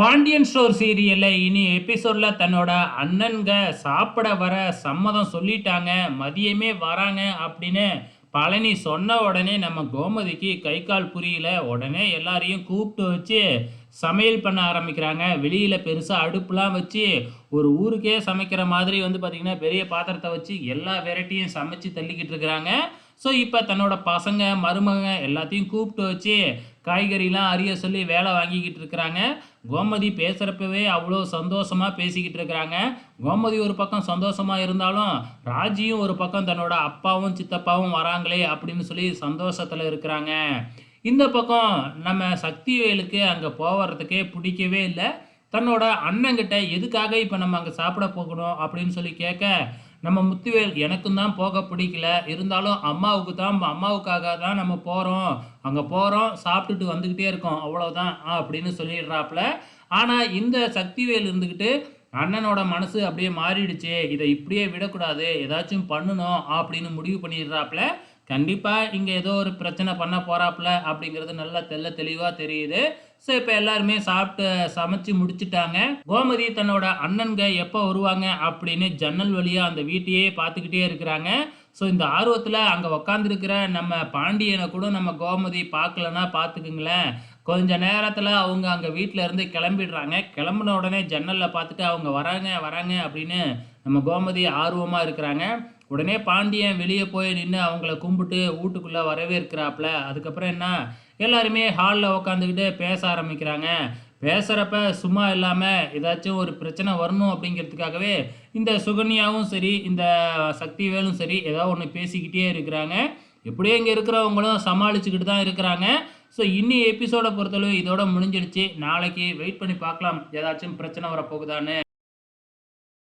Pandian store சீரியலில் இனி எபிசோடில் தன்னோட அண்ணன்க சாப்பிட வர சம்மதம் சொல்லிட்டாங்க. மதியமே வராங்க அப்படின்னு பழனி சொன்ன உடனே நம்ம கோமதிக்கு கை கால் புரியல. உடனே எல்லாரையும் கூப்பிட்டு வச்சு சமையல் பண்ண ஆரம்பிக்கிறாங்க. வெளியில் பெருசாக அடுப்புலாம் வச்சு ஒரு ஊருக்கே சமைக்கிற மாதிரி வந்து பார்த்திங்கன்னா பெரிய பாத்திரத்தை வச்சு எல்லா வெரைட்டியும் சமைச்சு தள்ளிக்கிட்டு இருக்கிறாங்க. ஸோ இப்போ தன்னோட பசங்க மருமக எல்லாத்தையும் கூப்பிட்டு வச்சு காய்கறிலாம் அறிய சொல்லி வேலை வாங்கிக்கிட்டு இருக்கிறாங்க. கோமதி பேசுகிறப்பவே அவ்வளோ சந்தோஷமாக பேசிக்கிட்டு இருக்கிறாங்க. கோமதி ஒரு பக்கம் சந்தோஷமாக இருந்தாலும் ராஜியும் ஒரு பக்கம் தன்னோட அப்பாவும் சித்தப்பாவும் வராங்களே அப்படின்னு சொல்லி சந்தோஷத்தில் இருக்கிறாங்க. இந்த பக்கம் நம்ம சக்தி வேலுக்கு அங்கே போகிறதுக்கே பிடிக்கவே இல்லை. தன்னோட அண்ணங்கிட்ட எதுக்காக இப்போ நம்ம அங்கே சாப்பிட போகணும் அப்படின்னு சொல்லி கேட்க நம்ம முத்துவேல் எனக்கும் தான் போக பிடிக்கல. இருந்தாலும் அம்மாவுக்கு தான் அம்மாவுக்காக தான் நம்ம போகிறோம் அங்கே போகிறோம் சாப்பிட்டுட்டு வந்துக்கிட்டே இருக்கோம். அவ்வளோதான் அப்படின்னு சொல்லிடுறாப்புல. ஆனால் இந்த சக்திவேல் இருந்துக்கிட்டு அண்ணனோட மனசு அப்படியே மாறிடுச்சு. இதை இப்படியே விடக்கூடாது. ஏதாச்சும் பண்ணணும் அப்படின்னு முடிவு பண்ணிடுறாப்புல. கண்டிப்பாக இங்கே ஏதோ ஒரு பிரச்சனை பண்ண போகிறாப்புல அப்படிங்கிறது நல்லா தெல்ல தெளிவாக தெரியுது. ஸோ இப்போ எல்லாருமே சாப்பிட்டு சமைச்சு முடிச்சிட்டாங்க. கோமதி தன்னோட அண்ணன்க எப்போ வருவாங்க அப்படின்னு ஜன்னல் வழியாக அந்த வீட்டையே பார்த்துக்கிட்டே இருக்கிறாங்க. ஸோ இந்த ஆர்வத்தில் அங்கே உக்காந்துருக்கிற நம்ம பாண்டியனை கூட நம்ம கோமதி பார்க்கலன்னா பார்த்துக்குங்களேன். கொஞ்ச நேரத்தில் அவங்க அங்கே வீட்டில் இருந்து கிளம்பிடுறாங்க. கிளம்புன உடனே ஜன்னலில் பார்த்துட்டு அவங்க வராங்க வராங்க அப்படின்னு நம்ம கோமதி ஆர்வமாக இருக்கிறாங்க. உடனே பாண்டியன் வெளியே போய் நின்று அவங்கள கும்பிட்டு வீட்டுக்குள்ளே வரவேற்கிறாப்புல. அதுக்கப்புறம் என்ன? எல்லாருமே ஹாலில் உக்காந்துக்கிட்டு பேச ஆரம்பிக்கிறாங்க. பேசுகிறப்ப சும்மா இல்லாமல் ஏதாச்சும் ஒரு பிரச்சனை வரணும் அப்படிங்கிறதுக்காகவே இந்த சுகன்யாவும் சரி இந்த சக்திவேலும் சரி ஏதோ ஒன்று பேசிக்கிட்டே இருக்கிறாங்க. எப்படியே இங்கே இருக்கிறவங்களும் சமாளிச்சுக்கிட்டு தான் இருக்கிறாங்க. ஸோ இன்னி எபிசோடை பொறுத்தளவு இதோட முடிஞ்சிடுச்சு. நாளைக்கு வெயிட் பண்ணி பார்க்கலாம். ஏதாச்சும் பிரச்சனை வரப்போகுதான்னு.